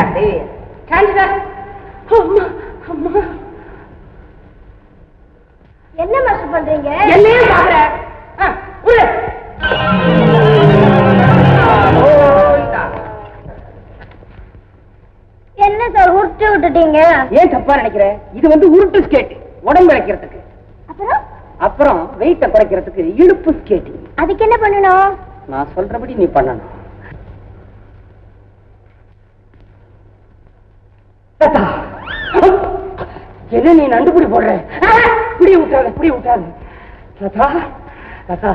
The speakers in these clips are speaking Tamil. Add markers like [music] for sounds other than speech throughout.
அப்படி ட்ரான்ஸ்ஃபர் அம்மா அம்மா. என்ன மாஸ்டர் பண்றீங்க? உள்ள. ஓய்தா. என்ன சார் உருட்டு விட்டுட்டீங்க? ஏன் தப்பா நினைக்கிற? இது வந்து உருட்டு ஸ்கேட் உடம்பு இழைக்கிறதுக்கு. அப்புறம்? அப்புறம் வெயிட்ட குறைக்கிறதுக்கு இடுப்பு ஸ்கேட்டிங் அதுக்கு என்ன பண்ணணும்? நான் சொல்றபடி நீ பண்ணணும். எது நீ நண்டுபுடி போடுற? புடி விட்டாத புடி விட்டாத தாத்தா தாத்தா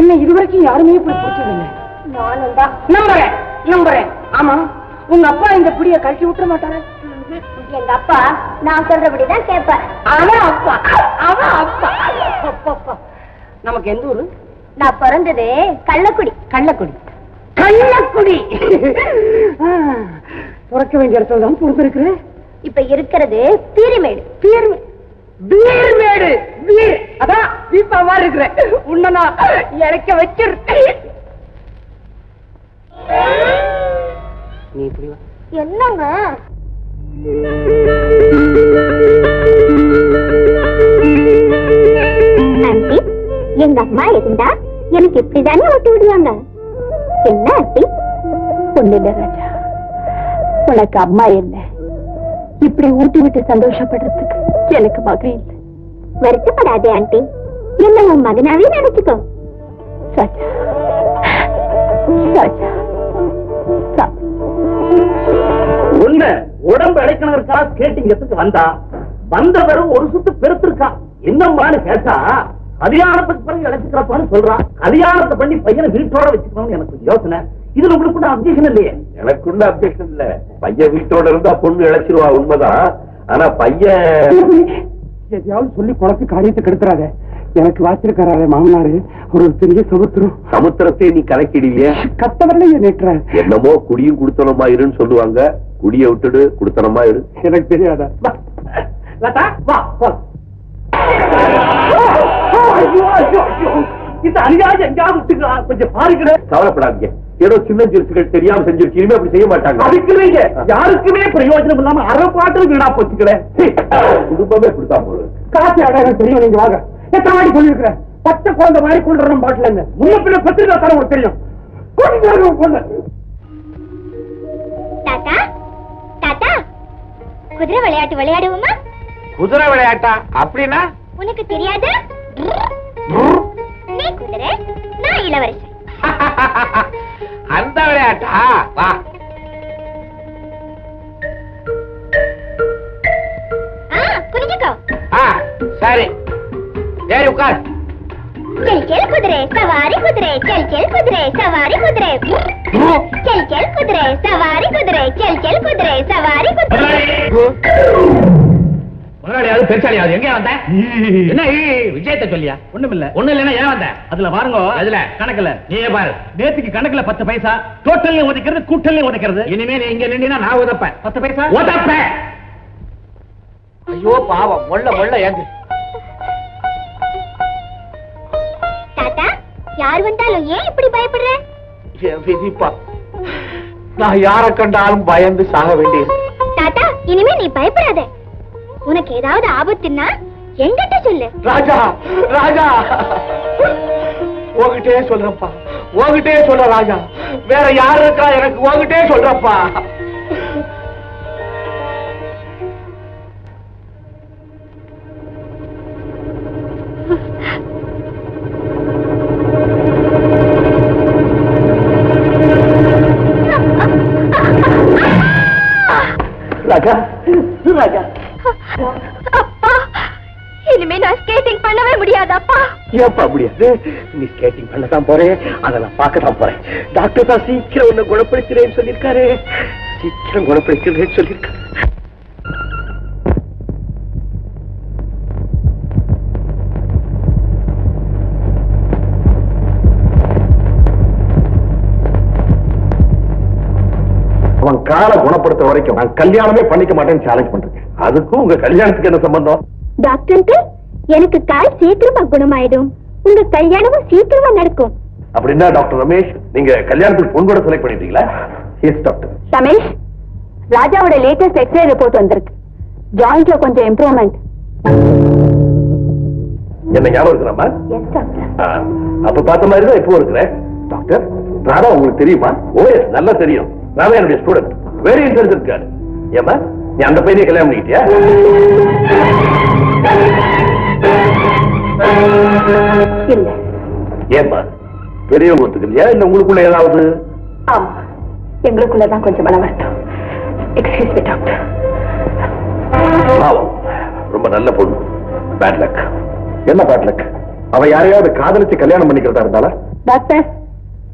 என்ன இதுவரைக்கும் யாருமே இப்படி பிடிச்சதில்லை நானும் தான் நம்புறேன் நம்புறேன். ஆமா உங்க அப்பா இந்த புடிய கழட்டி விட்டுற மாட்டாரா? எங்க அப்பா நான் சொல்றபடிதான் கேட்பார். அவன் அப்பா அவன் அப்பா அப்பா. நமக்கு எந்த ஊரு? நான் பிறந்தது கள்ளக்குடி. கள்ளக்குடி. கள்ளக்குடி ஆ, பிறக்க வேண்டிய இடத்துல தான் இருக்கு. இப்ப இருக்கிறது பீரிமேடு. பீர் பீர் மேடு பீர். அதான் தீபா மாதிரி இருக்கிற. உன்னை நான் இறக்க வச்சிருக்கேன். நீ இப்படி என்னங்க? எங்க அம்மா இருந்தா எனக்கு இப்படிதானே ஓட்டி விடுவாங்க? என்ன ஆண்டி ஒண்ணு இல்ல ராஜா. உனக்கு அம்மா இல்ல இப்படி ஊட்டி விட்டு சந்தோஷப்படுறதுக்கு எனக்கு மகன் இல்லை. வருத்தப்படாதே ஆண்டி என்ன உன் மகனாவே நினைச்சுக்கோ. ராஜா. ராஜா. சா- உண்மை உடம்பு இழைக்கணருக்கா கேட்டிங்கத்துக்கு வந்தா வந்த பிறகு ஒரு சுத்து பெருத்திருக்கான் என்னம்மான்னு கேட்டா கல்யாணத்துக்கு பிறகு இழைச்சுக்கிறப்பான்னு சொல்றான் கல்யாணத்தை பண்ணி பையனை வீட்டோட வச்சுக்கணும்னு எனக்கு யோசனை. இதுல உங்களுக்கு கூட அப்ஜெக்ஷன் இல்லையே? எனக்குள்ள அப்ஜெக்ஷன் இல்ல. பையன் வீட்டோட இருந்தா பொண்ணு இழைச்சிருவா உண்மைதான். ஆனா பையன் எதையாவது சொல்லி குழப்பி காரியத்தை கெடுத்துறாத. எனக்கு வாச்சிருக்காரு மாமனாரு. ஒரு பெரிய சமுத்திரம். சமுத்திரத்தை நீ கலக்கிடுவியே கத்தவர்களே நேற்ற என்னமோ குடியும் குடுத்தனமா இருன்னு சொல்லுவாங்க. குடிய விட்டுடு குடுத்தனமா இரு. எனக்கு தெரியாதா. லதா வா வா. ஐயோ ஐயோ ஐயோ. இந்த அநியாயம் எங்கேயாவது விட்டுங்களா கொஞ்சம் பாருங்களே கவலைப்படாதீங்க. ஏதோ சின்ன சிறுசுகள் தெரியாம செஞ்சிருச்சு இனிமே அப்படி செய்ய மாட்டாங்க. அதுக்கு நீங்க யாருக்குமே பிரயோஜனம் இல்லாம அரை பாட்டு வீணா போச்சுக்கல குடும்பமே கொடுத்தா போல காசு அடையாளம் தெரியும் நீங்க வாங்க. எத்தனை வாட்டி சொல்லியிருக்கிறேன்? பச்சை குழந்தை மாதிரி கொண்டு பாட்டில் இருந்து முன்ன பின்ன பத்திரிக்கா தர உங்களுக்கு தெரியும். கொண்டு கொண்டு தாத்தா தாத்தா குதிரை விளையாட்டு விளையாடுவோமா? குதிரை விளையாட்டா? அப்படின்னா? உனக்கு தெரியாது? నీకుందరే నా ఇలవరస [laughs] అందవడే అట. వా కునిచుకో సరే. దేరి ఉకార్. చెల్ చెల్ కుదిరే సవారి కుదిరే చెల్ చెల్ కుదిరే సవారి కుదిరే. చెల్ చెల్ కుదిరే సవారి కుదిరే చెల్ చెల్ కుదిరే సవారి కుదిరే. முதலாளியாவது பெருசாலியாவது எங்க வந்த? என்ன ஈ, விஷயத்த சொல்லியா? ஒண்ணும் இல்ல ஒண்ணும் இல்லன்னா ஏன் வந்த? அதுல பாருங்க அதுல? கணக்குல. நீயே பாரு. நேத்துக்கு கணக்குல பத்து பைசா டோட்டல்லையும் உதைக்கிறது கூட்டல்லையும் உதைக்கிறது இனிமே நீ இங்க நின்னா நான் உதப்பேன். பத்து பைசா? உதப்பேன். ஐயோ பாவம். மொள்ள மொள்ள ஏங்கு. தாத்தா யார் வந்தாலும் ஏன் இப்படி பயப்படுற? என் விதிப்பா. நான் யார கண்டாலும் பயந்து சாக வேண்டியது. தாத்தா இனிமே நீ பயப்படாத. உனக்கு ஏதாவது ஆபத்துன்னா எங்கிட்ட சொல்லு. ராஜா ராஜா. உங்ககிட்டே சொல்றப்பா உங்ககிட்டே சொல்ற ராஜா. வேற யாரு இருக்கா எனக்கு உங்ககிட்டே சொல்றப்பா முடியாதாப்பா. ஏப்பா முடியாது? நீ ஸ்கேட்டிங் பண்ண தான் போறேன். அதை நான் பார்க்க தான் போறேன். டாக்டர் தான் சீக்கிரம் உன்னை குணப்படுத்துறேன்னு சொல்லியிருக்காரு. சீக்கிரம் குணப்படுத்துறேன்னு சொல்லியிருக்காரு. அவன் காலை குணப்படுத்த வரைக்கும் நான் கல்யாணமே பண்ணிக்க மாட்டேன்னு சேலஞ்ச் பண்றேன். அதுக்கும் உங்க கல்யாணத்துக்கு என்ன சம்பந்தம்? டாக்டர் எனக்கு கால் சீக்கிரமா குணமாயிடும். உங்க கல்யாணமும் சீக்கிரமா நடக்கும். அப்படின்னா டாக்டர் ரமேஷ் நீங்க கல்யாணத்துக்கு பொன் கூட செலக்ட் பண்ணிட்டீங்களா? Yes doctor. ரமேஷ் ராஜாவோட லேட்டஸ்ட் எக்ஸ்ரே ரிப்போர்ட் வந்திருக்கு. ஜாயிண்ட்ல கொஞ்சம் இம்ப்ரூவ்மெண்ட் என்ன ஞாபகம் இருக்கிறாமா எஸ் டாக்டர். அப்ப பார்த்த மாதிரி தான் இப்போ இருக்கிறேன் டாக்டர் ராதா உங்களுக்கு தெரியுமா? ஓ எஸ் நல்லா தெரியும். ராதா என்னுடைய ஸ்டூடெண்ட் வெரி இன்டெலிஜென்ட் கேர்ள் ஏமா நீ அந்த பையனை கல்யாணம் பண்ணிக்கிட்டியா? இல்ல. ஏமா பெரியவங்க ஒத்துக்கலையா இல்ல உங்களுக்குள்ள ஏதாவது? ஆமா. எங்களுக்குள்ளதான் கொஞ்சம் மன வருத்தம் எக்ஸ்கியூஸ் மீ டாக்டர் பாவம். ரொம்ப நல்ல பொண்ணு. பேட் லக் என்ன பேட் லக் அவ யாரையாவது காதலிச்சு கல்யாணம் பண்ணிக்கிறதா இருந்தாலா டாக்டர்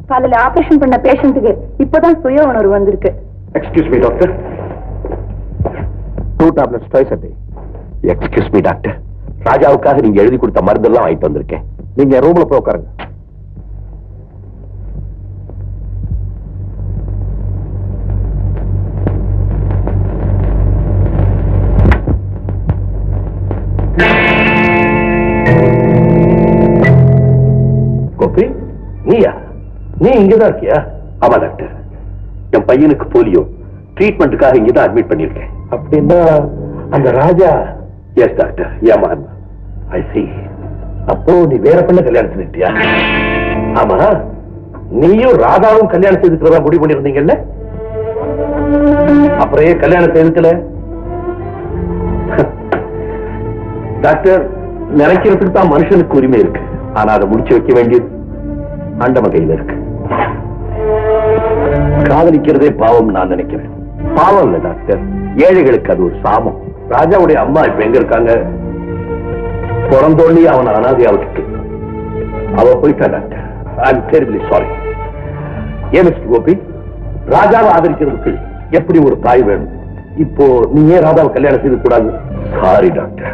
காலையில ஆபரேஷன் பண்ண பேஷண்ட்டுக்கு இப்பதான் சுய உணர்வு வந்திருக்கு. Excuse me doctor two tablets twice a day excuse me doctor ராஜாவுக்காக நீங்க எழுதி கொடுத்த மருந்தெல்லாம் வாங்கிட்டு வந்திருக்கேன். நீங்க ரூம்ல போய் உட்காருங்க. கோபி நீயா? நீ இங்கதான் இருக்கியா? ஆமா டாக்டர். என் பையனுக்கு போலியோ. ட்ரீட்மெண்ட்டுக்காக இங்கதான் அட்மிட் பண்ணிருக்கேன் அப்படின்னா அந்த ராஜா எஸ் டாக்டர். ஏமா ஐ சி அப்போ நீ வேற பண்ண கல்யாணம் செஞ்சுட்டியா ஆமா. நீயும் ராதாவும் கல்யாணம் செய்துக்கிறதா முடிவு பண்ணிருந்தீங்கல்ல அப்புறம் ஏன் கல்யாணம் செய்துக்கல டாக்டர் நினைக்கிறதுக்கு தான் மனுஷனுக்கு உரிமை இருக்கு. ஆனா அதை முடிச்சு வைக்க வேண்டியது ஆண்டவன் கையில இருக்கு. காதலிக்கிறதே பாவம் நான் நினைக்கிறேன். பாவம் இல்ல டாக்டர். ஏழைகளுக்கு அது ஒரு சாபம். ராஜாவுடைய அம்மா இப்ப எங்க இருக்காங்க? பிறந்தோள்ளி அவனை அனாதையா விட்டுட்டு அவ போயிட்டா doctor. I am terribly sorry A mister Gopi? ராஜாவை ஆதரிக்கிறதுக்கு எப்படி ஒரு தாய் வேணும்? இப்போ நீ ஏன் ராஜாவை கல்யாணம் செய்து கூடாது சாரி டாக்டர்.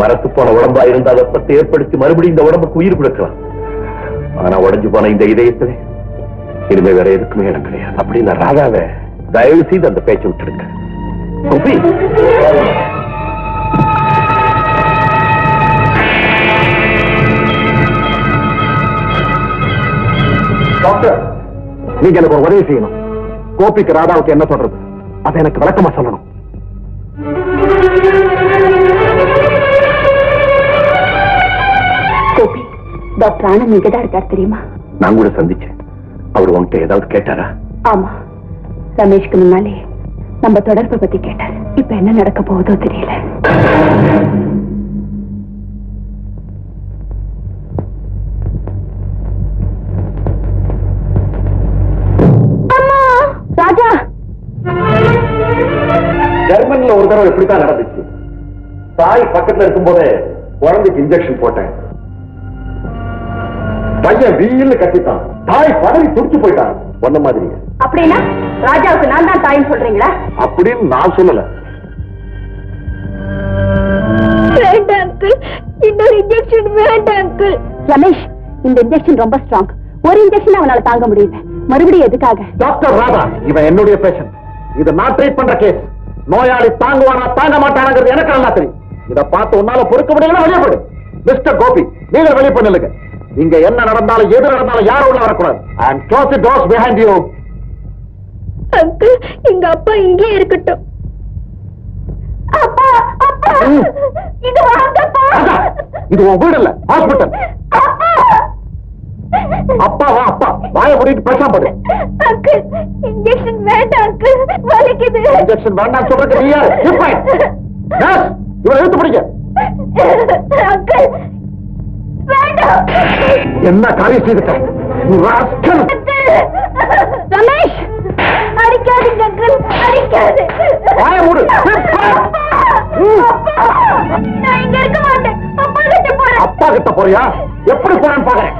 மரத்து போன உடம்பா இருந்தா வெப்பத்தை ஏற்படுத்தி மறுபடியும் இந்த உடம்புக்கு உயிர் கொடுக்கலாம். ஆனா உடஞ்சு போன இந்த இதயத்துல இனிமே வேற எதுக்குமே இடம் கிடையாது. அப்படி நான் ராஜாவை தயவு செய்து அந்த பேச்சை விட்டுருங்க கோபி! டாக்டர் நீங்க எனக்கு ஒரு உதவி செய்யணும். கோபிக்கு ராதாவுக்கு என்ன சொல்றது? அதை எனக்கு விளக்கமா சொல்லணும். கோபி டாக்டர் ஆனந்த் இங்கதான் இருக்கார் தெரியுமா? நான் கூட சந்திச்சேன். அவர் உன்கிட்ட ஏதாவது கேட்டாரா? ஆமா. ரமேஷ்க்கு முன்னாலே நம்ம தொடர்பை பத்தி கேட்டார். இப்ப என்ன நடக்க போகுதோ தெரியல. தடவை இப்படித்தான் நடந்துச்சு. தாய் பக்கத்துல இருக்கும்போதே குழந்தைக்கு இன்ஜெக்ஷன் போட்டேன். பையன் வீல்னு கத்திட்டான். தாய் பதவி துடிச்சு போயிட்டான். சொன்ன மாதிரி. அப்படின்னா ராஜாவுக்கு நான் தான் தாயின்னு சொல்றீங்களா? அப்படின்னு நான் சொல்லல. வேண்டாம் அங்கிள் இன்னொரு இன்ஜெக்ஷன் வேண்டாம் அங்கிள் ரமேஷ் இந்த இன்ஜெக்ஷன் ரொம்ப ஸ்ட்ராங் ஒரு இன்ஜெக்ஷன் அவனால தாங்க முடியல. மறுபடியும் எதுக்காக? டாக்டர் ராதா இவன் என்னுடைய பேஷண்ட் இது நான் ட்ரீட் பண்ற கேஸ் நோயாளி தாங்குவானா தாங்க மாட்டானாங்கிறது எனக்கு நல்லா தெரியும். இத பார்த்து உன்னால பொறுக்க முடியல வெளியே போடு மிஸ்டர் கோபி நீங்கள் வெளியே பண்ணுங்க இங்க என்ன நடந்தாலும் எது நடந்தாலும் யாரும் உள்ள வரக்கூடாது. And close the doors behind you uncle எங்க அப்பா இங்கே இருக்கட்டும். அப்பா அப்பா. இது வாங்கப்பா. இது உன் வீடு இல்ல ஹாஸ்பிட்டல் அப்பா அப்பா வா அப்பா. வாய மூடிட்டு பேசாம போடு. அங்கிள் இன்ஜெக்ஷன் வேண்டாம் அங்கிள். வலிக்குது. இன்ஜெக்ஷன் வேண்டாம் சொல்றது நீ யாரு. Nurse, இவனை இழுத்து பிடிக்க அங்கிள் வேண்டாம் என்ன காரியம் செய்துட்ட? You rascal. ரமேஷ். அடிக்காதீங்க அங்கிள். அடிக்காது வாய மூடு. அப்பா, நான் இங்க இருக்க மாட்டேன். அப்பா கிட்ட போறேன். அப்பா கிட்ட போறியா? எப்படி போறேன்னு பாக்குறேன்.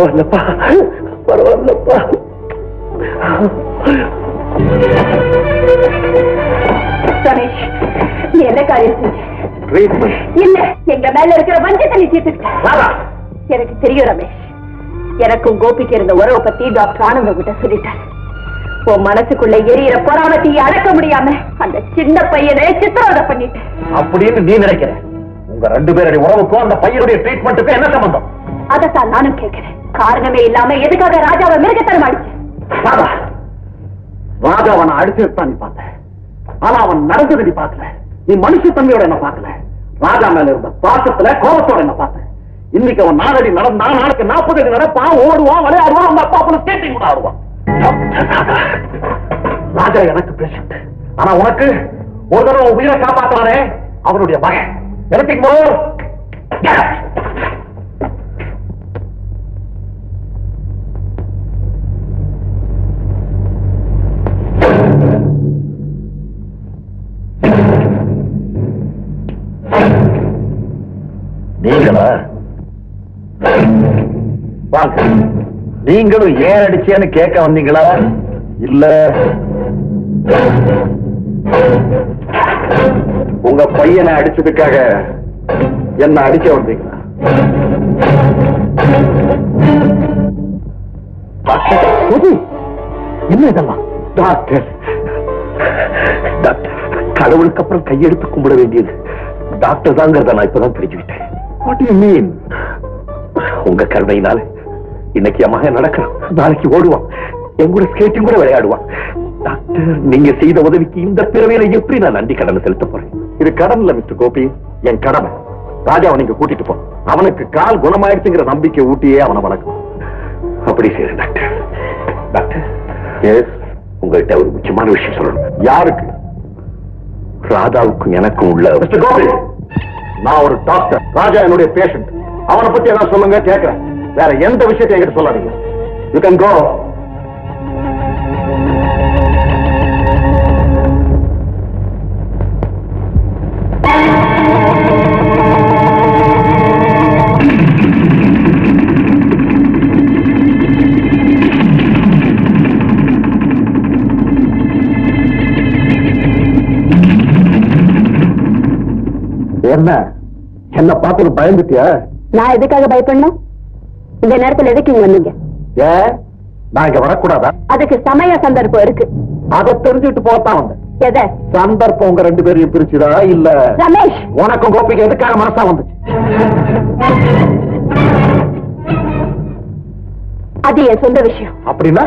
பரவாயில்லப்பா பரவாயில்லப்பா ரமேஷ் நீ என்ன காரியம் இல்ல எங்க மேல இருக்கிற வஞ்சத்தை நீ தீர்த்துக்கிட்ட எனக்கு தெரியும் ரமேஷ். எனக்கும் கோபிக்கு இருந்த உறவை பத்தி டாக்டர் ஆனந்த கிட்ட சொல்லிட்டார். உன் மனசுக்குள்ள எரியற பொறாமத்தையை அடக்க முடியாம அந்த சின்ன பையனை சித்திரவதை பண்ணிட்டேன். அப்படின்னு நீ நினைக்கிற. உங்க ரெண்டு பேருடைய உறவுக்கும் அந்த பையனுடைய ட்ரீட்மெண்ட்டுக்கும் என்ன சம்பந்தம்? அதைத்தான் நானும் கேட்கிறேன். காரணமே இல்லாம எதுக்காக ராஜாவை மிருகத்தனம் அடிச்சு ராஜா அவனை அடிச்சிருத்தான் நீ பார்த்த. ஆனா அவன் நடந்தது நீ பார்க்கல. நீ மனுஷத்தன்மையோட என்ன பார்க்கல. ராஜா மேல இருந்த பாசத்துல கோபத்தோட என்ன பார்த்த. இன்னைக்கு அவன் நாலடி நடந்தா நாளைக்கு நாற்பது அடி நடப்பான் ஓடுவான் விளையாடுவான் அவங்க அப்பா கூட ஸ்கேட்டிங் கூட ஆடுவான். ராஜா எனக்கு பேஷண்ட் ஆனா உனக்கு ஒரு தடவை உயிரை காப்பாத்தானே அவனுடைய மகன். எனக்கு வாங்க. நீங்களும் ஏன் அடிச்சேன்னு கேட்க வந்தீங்களா? இல்ல. உங்க பையனை அடிச்சதுக்காக என்ன அடிக்க வந்தீங்களா? டாக்டர், புது. என்ன இதெல்லாம்? டாக்டர். டாக்டர் கடவுளுக்கு அப்புறம் கையெடுத்து கும்பிட வேண்டியது டாக்டர் தாங்கிறத நான் இப்பதான் தெரிஞ்சுக்கிட்டேன். வாட் யூ மீன் உங்க கருணையினால இன்னைக்கு என் மகன் நடக்கிறான். நாளைக்கு ஓடுவான். என் கூட ஸ்கேட்டிங் கூட விளையாடுவான். டாக்டர் நீங்க செய்த உதவிக்கு இந்த பிறவையில எப்படி நான் நன்றி கடனை செலுத்த போறேன்? இது கடன் இல்ல மிஸ்டர் கோபி. என் கடமை. ராஜாவை நீங்க கூட்டிட்டு போ. அவனுக்கு கால் குணமாயிடுச்சுங்கிற நம்பிக்கை ஊட்டியே அவனை வளர்க்கும். அப்படி செய்யுங்க டாக்டர் டாக்டர் எஸ் உங்கள்கிட்ட ஒரு முக்கியமான விஷயம் சொல்லணும். யாருக்கு? ராதாவுக்கும் எனக்கும் உள்ள கோபி! நான் ஒரு டாக்டர் ராஜா என்னுடைய பேஷண்ட் அவனை பத்தி ஏதாவது சொல்லுங்க கேட்கிறேன் வேற எந்த விஷயத்தையும் என்கிட்ட சொல்லாதீங்க. யூ கேன் கோ என்ன? என்ன பார்த்து பயந்துட்டியா? நான் எதுக்காக பயப்படணும்? இந்த நேரத்துல எதுக்கு இங்க வந்தீங்க? ஏன்? நான் இங்க வரக்கூடாதா? அதுக்கு சமய சந்தர்ப்பம் இருக்கு. அதை தெரிஞ்சுட்டு போத்தான் வந்தேன். எதை? சந்தர்ப்பம் உங்க ரெண்டு பேரையும் பிரிச்சுதா இல்ல? ரமேஷ்! உனக்கும் கோபிக்கு எதுக்காக மனசா வந்துச்சு? அது என் சொந்த விஷயம். அப்படின்னா?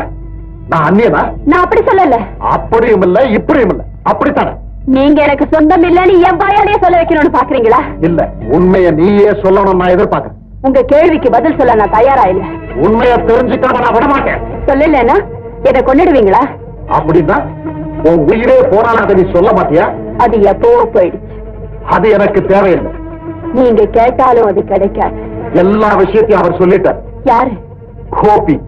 நான் அந்நியனா? நான் அப்படி சொல்லல. அப்படியும் இல்ல இப்படியும் இல்ல. அப்படித்தானே? நீங்க எனக்கு சொந்தம் இல்லைன்னு என் வாயாலேயே சொல்ல வைக்கணும்னு பாக்குறீங்களா? இல்ல உண்மைய நீயே சொல்லணும் நான் எதிர்பார்க்கறேன். உங்க கேள்விக்கு பதில் சொல்ல நான் தயாரா இல்ல. உண்மைய தெரிஞ்சுக்காம நான் விட மாட்டேன் சொல்லலன்னா என்னை கொன்னிடுவீங்களா? அப்படின்னா உன் உயிரே அதை நீ சொல்ல மாட்டியா? அது எப்பவோ போயிடுச்சு. அது எனக்கு தேவையில்லை. நீங்க கேட்டாலும் அது கிடைக்காது. எல்லா விஷயத்தையும் அவர் சொல்லிட்டார். யாரு? கோபி.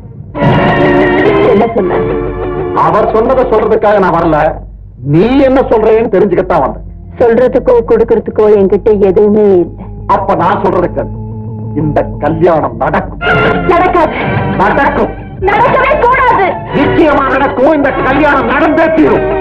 என்ன சொன்னாரு? அவர் சொன்னதை சொல்றதுக்காக நான் வரல. நீ என்ன சொல்றேன்னு தெரிஞ்சுக்கத்தான் வந்தேன். சொல்றதுக்கோ கொடுக்கறதுக்கோ என்கிட்ட எதுவுமே இல்லை. அப்ப நான் சொல்றதுக்கு இந்த கல்யாணம் நடக்கும். நடக்காது. நடக்கும். நடக்கவே கூடாது. நிச்சயமா நடக்கும். இந்த கல்யாணம் நடந்தே தீரும்.